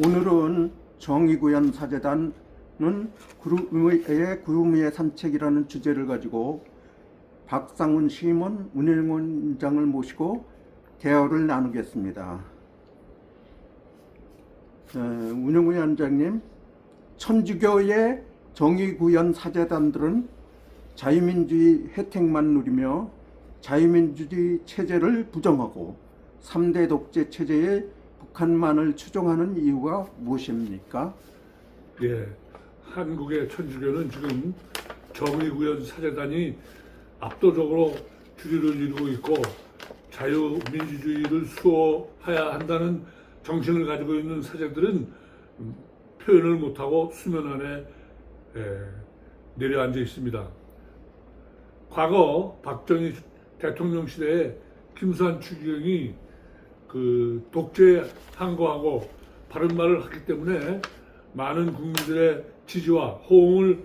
오늘은 정의구현 사재단은 구름의 구름의 산책이라는 주제를 가지고 박상훈 시임원 운영원장을 모시고 대화를 나누겠습니다. 어, 운영위원장님, 천주교의 정의구현 사재단들은 자유민주주의 혜택만 누리며 자유민주주의 체제를 부정하고 3대 독재 체제에 북한만을 추종하는 이유가 무엇입니까? 예, 한국의 천주교는 지금 정의구현 사재단이 압도적으로 주류를 이루고 있고 자유민주주의를 수호해야 한다는 정신을 가지고 있는 사제들은 음, 표현을 못하고 수면 안에 예, 내려앉아 있습니다. 과거 박정희 대통령 시대에 김수환 추기경이 그 독재 항거하고 바른 말을 했기 때문에 많은 국민들의 지지와 호응을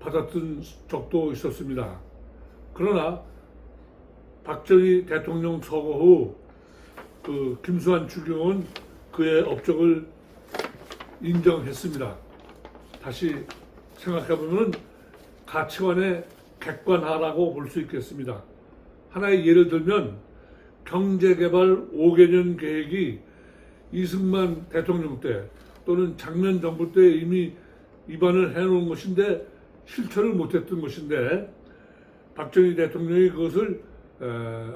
받았던 적도 있었습니다. 그러나 박정희 대통령 서거 후 그 김수환 추경은 그의 업적을 인정했습니다. 다시 생각해보면 가치관의 객관화라고 볼 수 있겠습니다. 하나의 예를 들면 경제개발 5개년 계획이 이승만 대통령 때 또는 작년 정부 때 이미 입안을 해놓은 것인데 실천을 못했던 것인데 박정희 대통령이 그것을 에,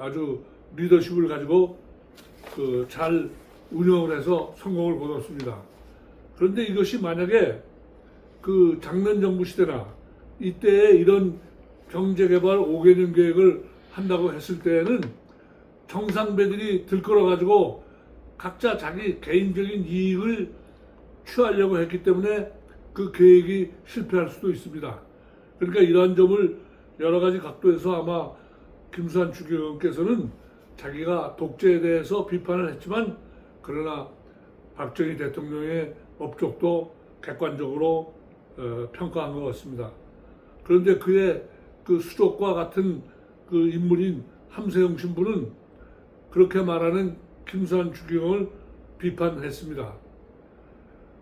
아주 리더십을 가지고 그 잘 운영을 해서 성공을 거뒀습니다. 그런데 이것이 만약에 그 작년 정부 시대나 이때에 이런 경제개발 5개년 계획을 한다고 했을 때에는 정상배들이 들끓어 가지고 각자 자기 개인적인 이익을 취하려고 했기 때문에 그 계획이 실패할 수도 있습니다. 그러니까 이러한 점을 여러 가지 각도에서 아마 김수환 주경께서는 자기가 독재에 대해서 비판을 했지만 그러나 박정희 대통령의 업적도 객관적으로 어, 평가한 것 같습니다. 그런데 그의 그 수족과 같은 그 인물인 함세영 신부는 그렇게 말하는 김수환 주경을 비판했습니다.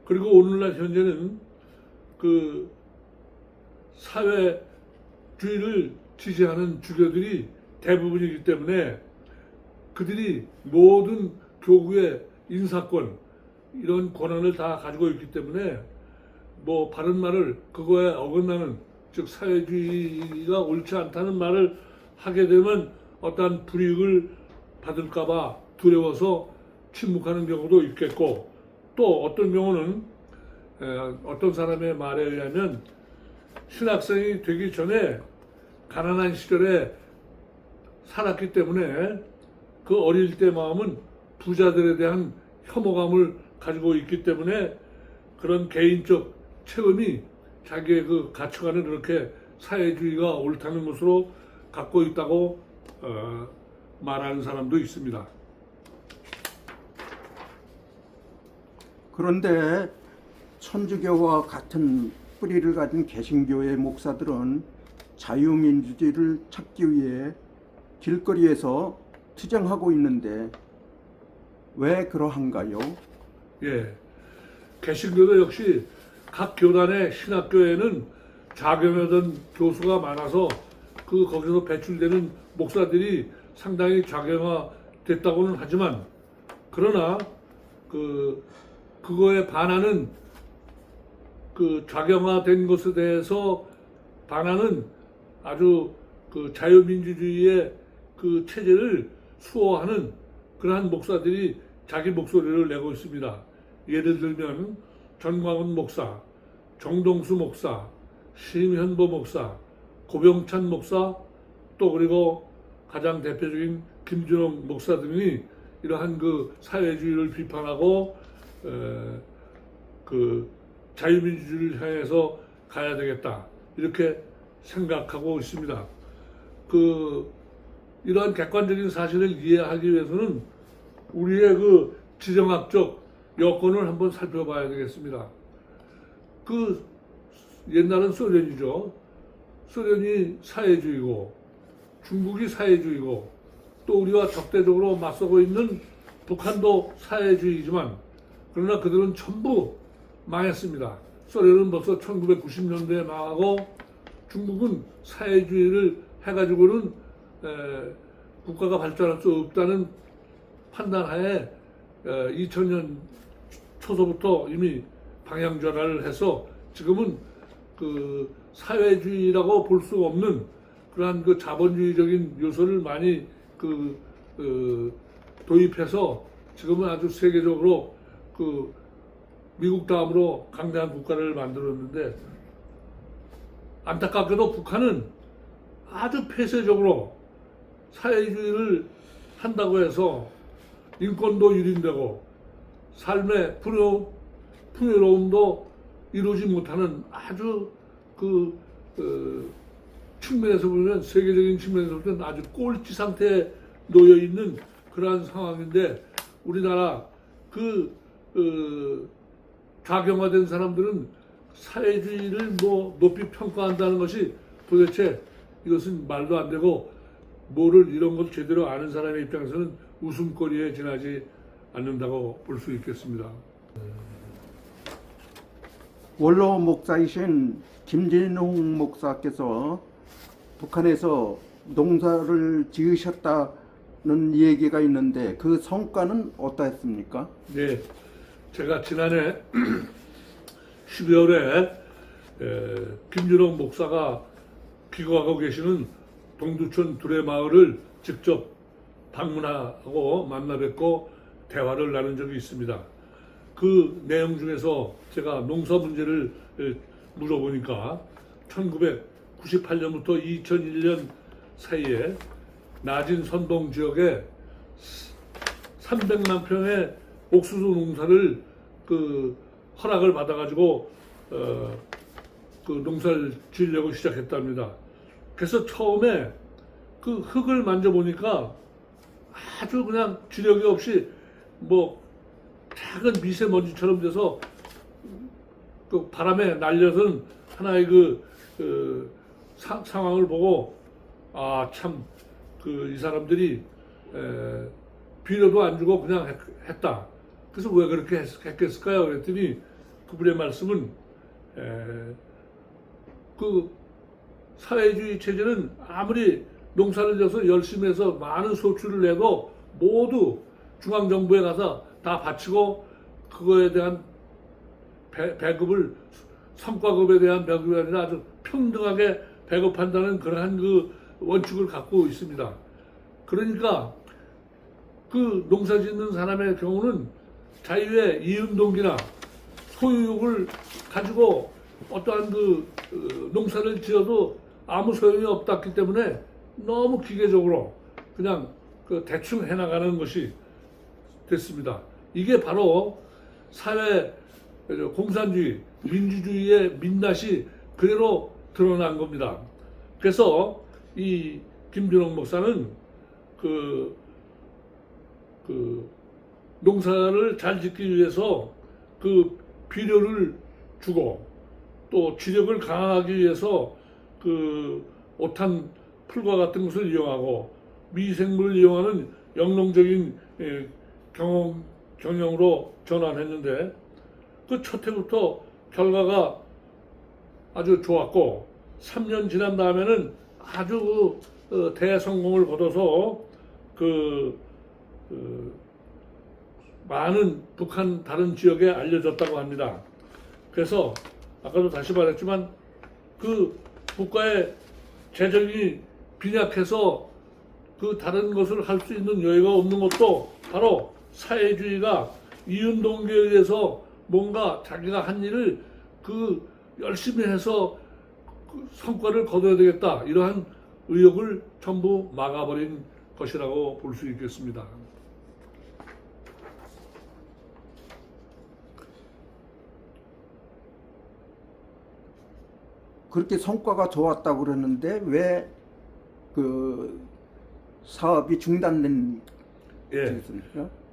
그리고 오늘날 현재는 그 사회주의를 지지하는 주교들이 대부분이기 때문에 그들이 모든 교구의 인사권 이런 권한을 다 가지고 있기 때문에 뭐 바른 말을 그거에 어긋나는 즉 사회주의가 옳지 않다는 말을 하게 되면 어떠한 불이익을 받을까봐 두려워서 침묵하는 경우도 있겠고 또 어떤 경우는 에, 어떤 사람의 말에 의하면 신학생이 되기 전에 가난한 시절에 살았기 때문에 그 어릴 때 마음은 부자들에 대한 혐오감을 가지고 있기 때문에 그런 개인적 체험이 자기의 그 가치관을 그렇게 사회주의가 옳다는 것으로 갖고 있다고 어, 말하는 사람도 있습니다. 그런데 천주교와 같은 뿌리를 가진 개신교의 목사들은 자유민주주의를 찾기 위해 길거리에서 투쟁하고 있는데 왜 그러한가요? 예. 개신교도 역시 각 교단의 신학교에는 자경하던 교수가 많아서 그 거기서 배출되는 목사들이 상당히 자경화 됐다고는 하지만 그러나 그 그거에 반하는 그 좌경화된 것에 대해서 반하는 아주 그 자유민주주의의 그 체제를 수호하는 그러한 목사들이 자기 목소리를 내고 있습니다. 예를 들면 전광훈 목사, 정동수 목사, 심현보 목사, 고병찬 목사, 또 그리고 가장 대표적인 김준홍 목사 등이 이러한 그 사회주의를 비판하고 에, 그 자유민주주의를 향해서 가야 되겠다 이렇게 생각하고 있습니다. 그 이러한 객관적인 사실을 이해하기 위해서는 우리의 그 지정학적 여건을 한번 살펴봐야 되겠습니다. 그 옛날은 소련이죠. 소련이 사회주의고 중국이 사회주의고 또 우리와 적대적으로 맞서고 있는 북한도 사회주의지만 그러나 그들은 전부 망했습니다. 소련은 벌써 1990년대에 망하고 중국은 사회주의를 해가지고는 에, 국가가 발전할 수 없다는 판단하에 2000년 초서부터 이미 방향 전환을 해서 지금은 그 사회주의라고 볼 수 없는 그러한 그 자본주의적인 요소를 많이 그, 그 도입해서 지금은 아주 세계적으로 그 미국 다음으로 강대한 국가를 만들었는데 안타깝게도 북한은 아주 폐쇄적으로 사회주의를 한다고 해서 인권도 유린되고 삶의 풍요, 풍요로움도 이루지 못하는 아주 그, 그 측면에서 보면 세계적인 측면에서 보면 아주 꼴찌 상태에 놓여 있는 그러한 상황인데 우리나라 그, 그 가경화된 사람들은 사회주의를 뭐 높이 평가한다는 것이 도대체 이것은 말도 안 되고 뭐를 이런 걸 제대로 아는 사람의 입장에서는 웃음거리에 지나지 않는다고 볼 수 있겠습니다. 원로 목사이신 김진웅 목사께서 북한에서 농사를 지으셨다는 얘기가 있는데 그 성과는 어떠했습니까? 네, 제가 지난해 12월에 김준홍 목사가 기거하고 계시는 동두천 두레마을을 직접 방문하고 만나 뵙고 대화를 나눈 적이 있습니다. 그 내용 중에서 제가 농사 문제를 에, 물어보니까 1998년부터 2001년 사이에 낮은 선동 지역에 300만 평의 옥수수 농사를 그 허락을 받아가지고 어, 그 농사를 지으려고 시작했답니다. 그래서 처음에 그 흙을 만져보니까 아주 그냥 주력이 없이 뭐 작은 미세먼지처럼 돼서 그 바람에 날려선 하나의 그, 그 사- 상황을 보고 아 참 그 이 사람들이 에, 비료도 안 주고 그냥 했, 했다. 그래서 왜 그렇게 했, 했겠을까요? 그랬더니 그분의 말씀은 에, 그 사회주의 체제는 아무리 농사를 져서 열심히 해서 많은 소출을 내도 모두 중앙정부에 가서 다 바치고 그거에 대한 배, 배급을 성과급에 대한 배급이 아니라 아주 평등하게 배급한다는 그러한 그 원칙을 갖고 있습니다. 그러니까 그 농사 짓는 사람의 경우는 자유의 이윤동기나 소유욕을 가지고 어떠한 그 어, 농사를 지어도 아무 소용이 없었기 때문에 너무 기계적으로 그냥 그 대충 해나가는 것이 됐습니다. 이게 바로 사회 공산주의, 민주주의의 민낯이 그대로 드러난 겁니다. 그래서 이 김준홍 목사는 그, 그 농사를 잘 짓기 위해서 그 비료를 주고 또 지력을 강화하기 위해서 그 오탄 풀과 같은 것을 이용하고 미생물을 이용하는 영농적인 예, 경영, 경영으로 전환했는데 그 첫 해부터 결과가 아주 좋았고 3년 지난 다음에는 아주 그, 어, 대성공을 거둬서 그, 그 많은 북한 다른 지역에 알려졌다고 합니다. 그래서 아까도 다시 말했지만 그 국가의 재정이 빈약해서 그 다른 것을 할 수 있는 여유가 없는 것도 바로 사회주의가 이윤동기에 의해서 뭔가 자기가 한 일을 그 열심히 해서 그 성과를 거둬야 되겠다 이러한 의욕을 전부 막아버린 것이라고 볼 수 있겠습니다. 그렇게 성과가 좋았다고 그러는데 왜 그 사업이 중단된 예.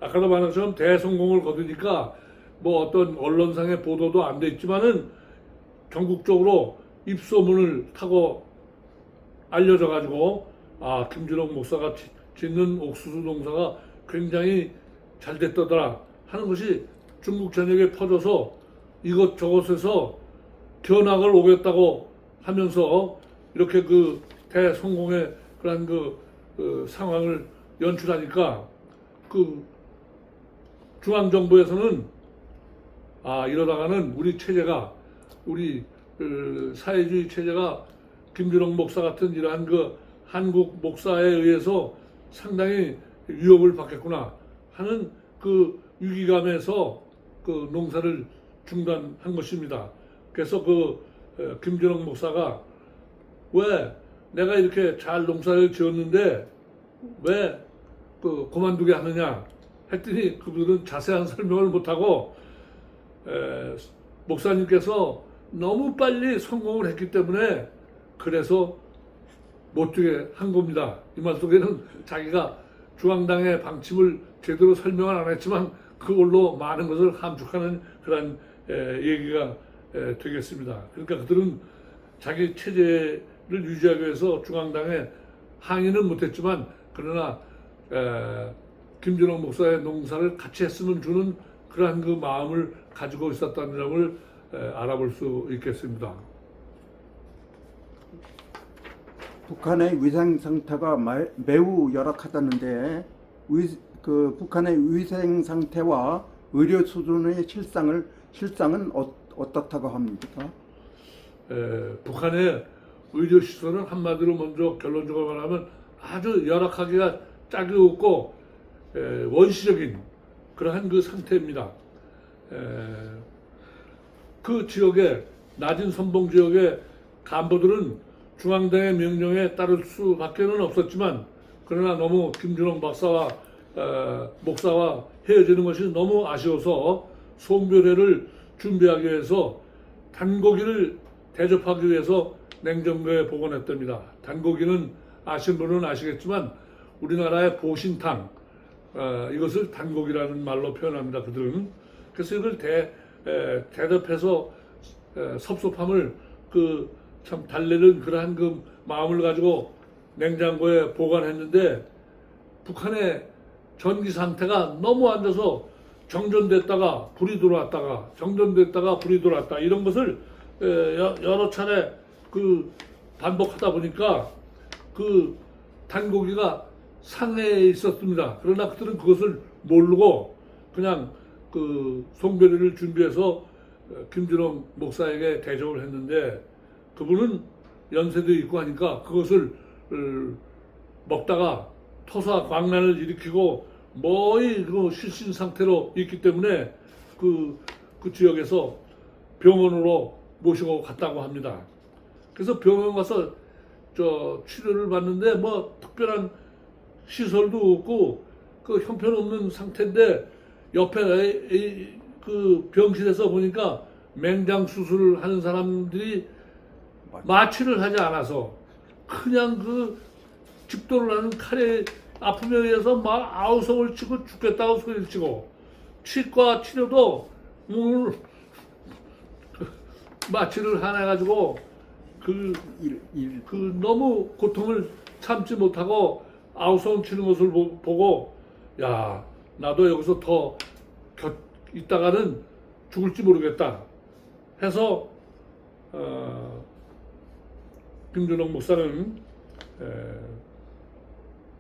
아까도 말한 것처럼 대성공을 거두니까 뭐 어떤 언론상의 보도도 안 돼 있지만은 전국적으로 입소문을 타고 알려져 가지고 아 김준홍 목사가 지- 짓는 옥수수 농사가 굉장히 잘 됐더라 하는 것이 중국 전역에 퍼져서 이것저것에서 견학을 오겠다고 하면서 이렇게 그 대성공의 그런 그, 그 상황을 연출하니까 그 중앙정부에서는 아 이러다가는 우리 체제가 우리 그 사회주의 체제가 김준홍 목사 같은 이러한 그 한국 목사에 의해서 상당히 위협을 받겠구나 하는 그 위기감에서 그 농사를 중단한 것입니다. 그래서 그 에, 김준홍 목사가 왜 내가 이렇게 잘 농사를 지었는데 왜 그 그만두게 하느냐 했더니 그분은 자세한 설명을 못하고 에, 목사님께서 너무 빨리 성공을 했기 때문에 그래서 못 주게 한 겁니다. 이 말 속에는 자기가 중앙당의 방침을 제대로 설명을 안 했지만 그걸로 많은 것을 함축하는 그런 에, 얘기가 에, 되겠습니다. 그러니까 그들은 자기 체제를 유지하기 위해서 중앙당에 항의는 못했지만 그러나 에, 김준호 목사의 농사를 같이 했으면 주는 그러한 그 마음을 가지고 있었다는 점을 에, 알아볼 수 있겠습니다. 북한의 위생 상태가 마- 매우 열악하다는데 위, 그 북한의 위생 상태와 의료 수준의 실상을 실상은 어, 어떻다고 합니까? 에, 북한의 의료 시설은 한마디로 먼저 결론적으로 말하면 아주 열악하기가 짝이 없고 에, 원시적인 그러한 그 상태입니다. 에, 그 지역에 낮은 선봉 지역의 간부들은 중앙당의 명령에 따를 수밖에는 없었지만 그러나 너무 김준홍 박사와 어, 목사와 헤어지는 것이 너무 아쉬워서 송별회를 준비하기 위해서 단고기를 대접하기 위해서 냉장고에 보관했답니다. 단고기는 아신 분은 아시겠지만 우리나라의 보신탕 어, 이것을 단고기라는 말로 표현합니다. 그들은 그래서 이걸 대, 에, 대접해서 에, 섭섭함을 그 참 달래는 그러한 그 마음을 가지고 냉장고에 보관했는데 북한의 전기 상태가 너무 안 좋아서 정전됐다가 불이 들어왔다가 정전됐다가 불이 들어왔다 이런 것을 여러 차례 그 반복하다 보니까 그 단고기가 상해에 있었습니다. 그러나 그들은 그것을 모르고 그냥 그 송별회를 준비해서 어, 김준호 목사에게 대접을 했는데 그분은 연세도 있고 하니까 그것을 어, 먹다가 토사 광란을 일으키고 거의 그 실신 상태로 있기 때문에 그, 그 지역에서 병원으로 모시고 갔다고 합니다. 그래서 병원 가서 저 치료를 받는데 뭐 특별한 시설도 없고 그 형편없는 상태인데 옆에 그 병실에서 보니까 맹장 수술을 하는 사람들이 마취를 하지 않아서 그냥 그 집도를 하는 칼에 아픔에 의해서 막 아우성을 치고 죽겠다고 소리를 치고 치과 치료도 물 마취를 하나 가지고 그 그 너무 고통을 참지 못하고 아우성 치는 것을 보- 보고 야 나도 여기서 더 곁, 있다가는 죽을지 모르겠다 해서 어, 김준홍 목사는 에,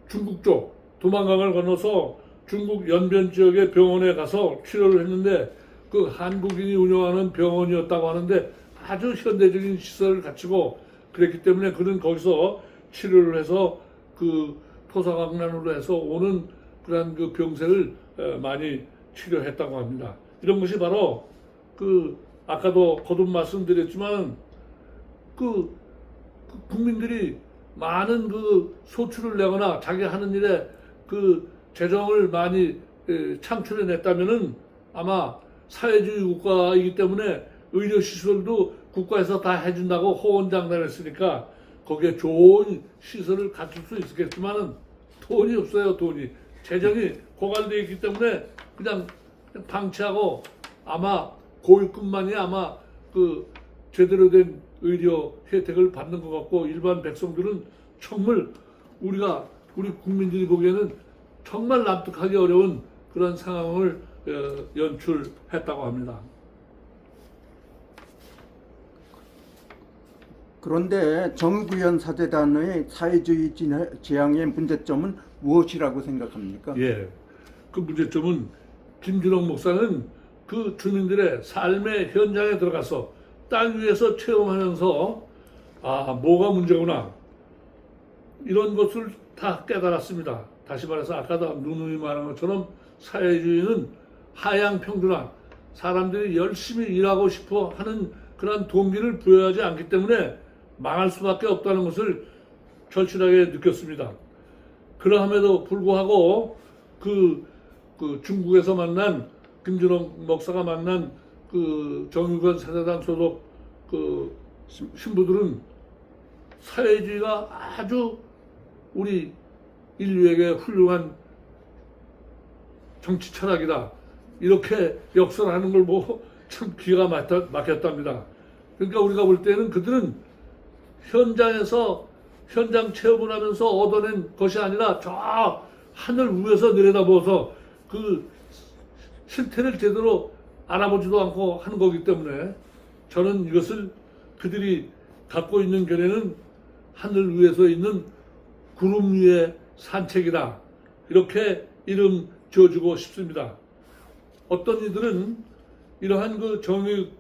중국 쪽 도망강을 건너서 중국 연변 지역의 병원에 가서 치료를 했는데 그 한국인이 운영하는 병원이었다고 하는데 아주 현대적인 시설을 갖추고 그랬기 때문에 그는 거기서 치료를 해서 그 토사강난으로 해서 오는 그러한 그 병세를 어, 많이 치료했다고 합니다. 이런 것이 바로 그 아까도 거듭 말씀드렸지만 그, 그 국민들이 많은 그 소출을 내거나 자기 하는 일에 그 재정을 많이 에, 창출해 냈다면은 아마 사회주의 국가이기 때문에 의료 시설도 국가에서 다 해준다고 호언장담했으니까 거기에 좋은 시설을 갖출 수 있겠지만은 돈이 없어요 돈이 재정이 고갈되어 있기 때문에 그냥 방치하고 아마 고위급만이 아마 그 제대로 된 의료 혜택을 받는 것 같고 일반 백성들은 정말 우리가 우리 국민들이 보기에는 정말 납득하기 어려운 그런 상황을 어, 연출했다고 합니다. 그런데 정의구현 사재단의 사회주의 지향의 문제점은 무엇이라고 생각합니까? 예. 그 문제점은 김준홍 목사는 그 주민들의 삶의 현장에 들어가서 땅 위에서 체험하면서 아, 뭐가 문제구나. 이런 것을 다 깨달았습니다. 다시 말해서 아까도 누누이 말한 것처럼 사회주의는 하향 평준화, 사람들이 열심히 일하고 싶어 하는 그런 동기를 부여하지 않기 때문에 망할 수밖에 없다는 것을 절실하게 느꼈습니다. 그러함에도 불구하고 그, 그 중국에서 만난 김준홍 목사가 만난 그 정유관 사대단 소속 그 신- 신부들은 사회주의가 아주 우리 인류에게 훌륭한 정치 철학이다. 이렇게 역설하는 걸 보고 참 막혔, 막혔답니다. 그러니까 우리가 볼 때는 그들은 현장에서 현장 체험을 하면서 얻어낸 것이 아니라 저 하늘 위에서 내려다보아서 그 실태를 제대로 알아보지도 않고 하는 거기 때문에 저는 이것을 그들이 갖고 있는 견해는 하늘 위에서 있는 구름 위의 산책이다. 이렇게 이름 지어주고 싶습니다. 어떤 이들은 이러한 그 정의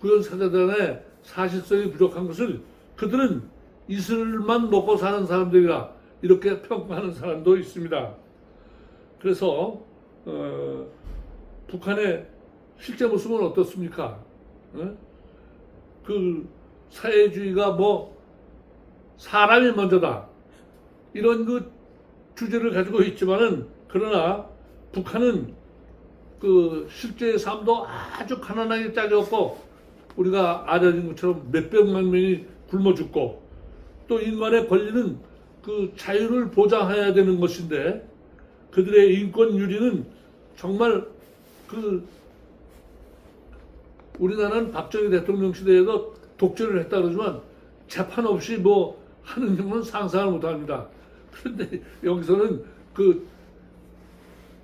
구현 사대단의 사실성이 부족한 것을 그들은 이슬만 먹고 사는 사람들이라 이렇게 평가하는 사람도 있습니다. 그래서 어, 북한의 실제 모습은 어떻습니까? 어? 그 사회주의가 뭐 사람이 먼저다 이런 그 주제를 가지고 있지만은 그러나 북한은 그 실제 삶도 아주 가난하게 짜졌고 우리가 알려진 것처럼 몇백만 명이 굶어 죽고 또 인간의 권리는 그 자유를 보장해야 되는 것인데 그들의 인권 유리는 정말 그 우리나라는 박정희 대통령 시대에도 독재를 했다 그러지만 재판 없이 뭐 하는 건 상상을 못 합니다. 그런데 여기서는 그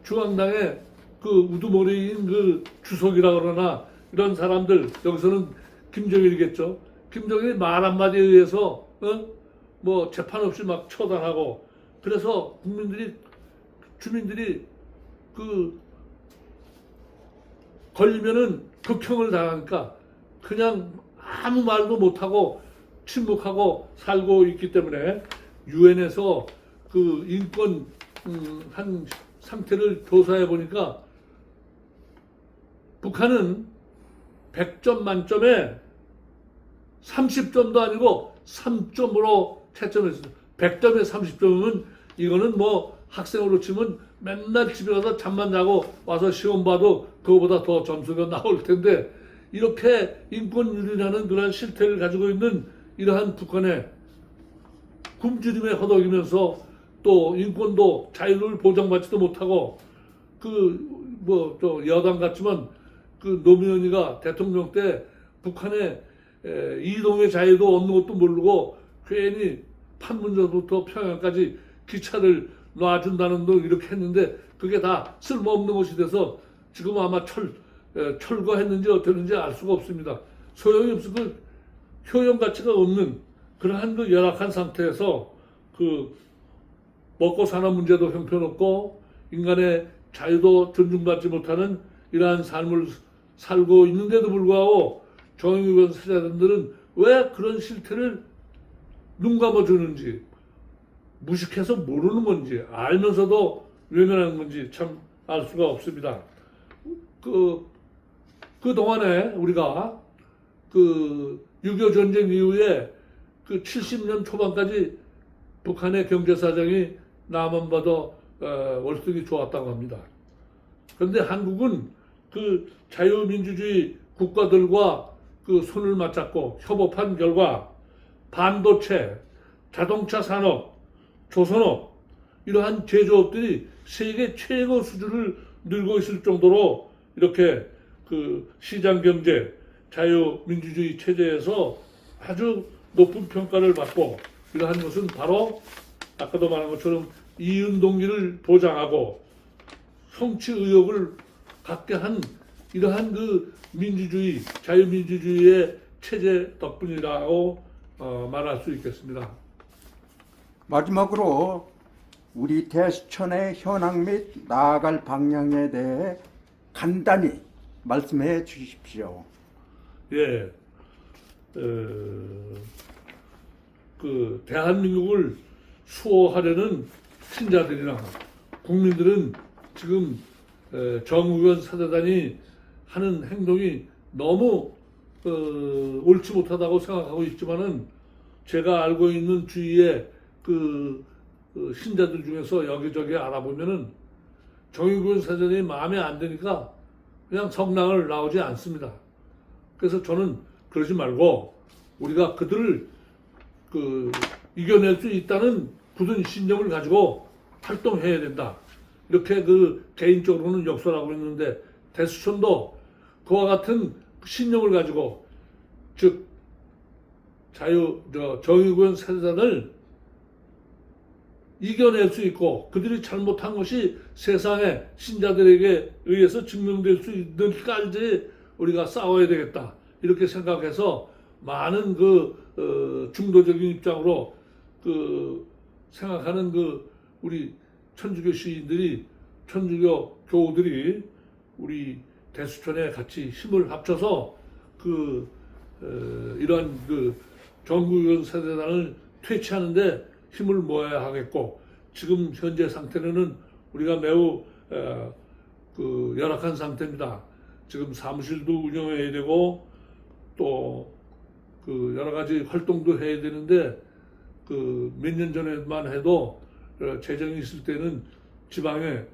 중앙당의 그 우두머리인 그 주석이라 그러나 이런 사람들 여기서는 김정일이겠죠. 김정일이 말 한마디에 의해서 어? 뭐 재판 없이 막 처단하고 그래서 국민들이 주민들이 그 걸리면은 극형을 당하니까 그냥 아무 말도 못하고 침묵하고 살고 있기 때문에 유엔에서 그 인권 음, 한 상태를 조사해 보니까 북한은 100점 만점에 30점도 아니고 3점으로 채점했어요. 100점에 30점이면 이거는 뭐 학생으로 치면 맨날 집에 가서 잠만 자고 와서 시험 봐도 그거보다 더 점수가 나올 텐데 이렇게 인권유린하는 그런 실태를 가지고 있는 이러한 북한의 굶주림에 허덕이면서 또 인권도 자유를 보장받지도 못하고 그 뭐 또 여당 같지만 그 노무현이가 대통령 때 북한의 에, 이동의 자유도 없는 것도 모르고 괜히 판문점부터 평양까지 기차를 놔준다는 등 이렇게 했는데 그게 다 쓸모없는 것이 돼서 지금 아마 철 에, 철거했는지 어땠는지 알 수가 없습니다. 소용이 없어 그 효용 가치가 없는 그러한 그 열악한 상태에서 그 먹고 사는 문제도 형편없고 인간의 자유도 존중받지 못하는 이러한 삶을 살고 있는데도 불구하고 정의원 사자들은 왜 그런 실태를 눈 감아주는지 무식해서 모르는 건지 알면서도 외면하는 건지 참 알 수가 없습니다. 그, 그 동안에 우리가 그 6.25 전쟁 이후에 그 70년 초반까지 북한의 경제 사정이 남한보다 어, 월등히 좋았다고 합니다. 그런데 한국은 그 자유민주주의 국가들과 그 손을 맞잡고 협업한 결과 반도체, 자동차 산업, 조선업 이러한 제조업들이 세계 최고 수준을 늘고 있을 정도로 이렇게 그 시장 경제, 자유민주주의 체제에서 아주 높은 평가를 받고 이러한 것은 바로 아까도 말한 것처럼 이윤 동기를 보장하고 성취 의욕을 갖게 한 이러한 그 민주주의, 자유민주주의의 체제 덕분이라고 어, 말할 수 있겠습니다. 마지막으로 우리 대수천의 현황 및 나아갈 방향에 대해 간단히 말씀해 주십시오. 예, 어, 그 대한민국을 수호하려는 신자들이나 국민들은 지금 에, 정의원 사대단이 하는 행동이 너무 어, 옳지 못하다고 생각하고 있지만은 제가 알고 있는 주위에 그 어, 신자들 중에서 여기저기 알아보면은 정의구현 사대단이 마음에 안 드니까 그냥 성당을 나오지 않습니다. 그래서 저는 그러지 말고 우리가 그들을 그 이겨낼 수 있다는 굳은 신념을 가지고 활동해야 된다. 이렇게 그 개인적으로는 역설하고 있는데 대수천도 그와 같은 신념을 가지고 즉 자유 저 정의구현 세대단을 이겨낼 수 있고 그들이 잘못한 것이 세상의 신자들에게 의해서 증명될 수 있는까지 우리가 싸워야 되겠다. 이렇게 생각해서 많은 그 어, 중도적인 입장으로 그 생각하는 그 우리 천주교 시인들이 천주교 교우들이 우리 대수천에 같이 힘을 합쳐서 그 어, 이러한 그 정구현 세대단을 퇴치하는데 힘을 모아야 하겠고 지금 현재 상태는 우리가 매우 어, 그 열악한 상태입니다. 지금 사무실도 운영해야 되고 또 그 여러 가지 활동도 해야 되는데 그 몇 년 전에만 해도 어, 재정이 있을 때는 지방에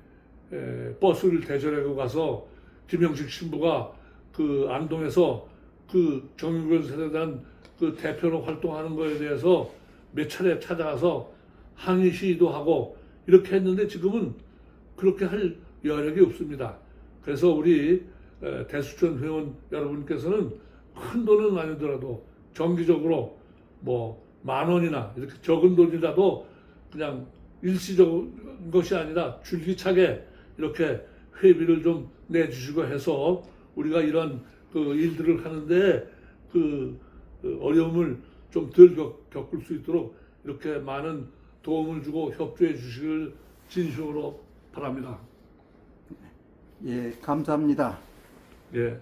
에, 버스를 대절하고 가서 김영식 신부가 그 안동에서 그 정유근 세대단 그 대표로 활동하는 거에 대해서 몇 차례 찾아가서 항의 시위도 하고 이렇게 했는데 지금은 그렇게 할 여력이 없습니다. 그래서 우리 에, 대수천 회원 여러분께서는 큰 돈은 아니더라도 정기적으로 뭐 만 원이나 이렇게 적은 돈이라도 그냥 일시적인 것이 아니라 줄기차게 이렇게 회비를 좀 내주시고 해서 우리가 이런 그 일들을 하는데 그, 그 어려움을 좀 덜 겪을 수 있도록 이렇게 많은 도움을 주고 협조해 주시길 진심으로 바랍니다. 예, 감사합니다. 예.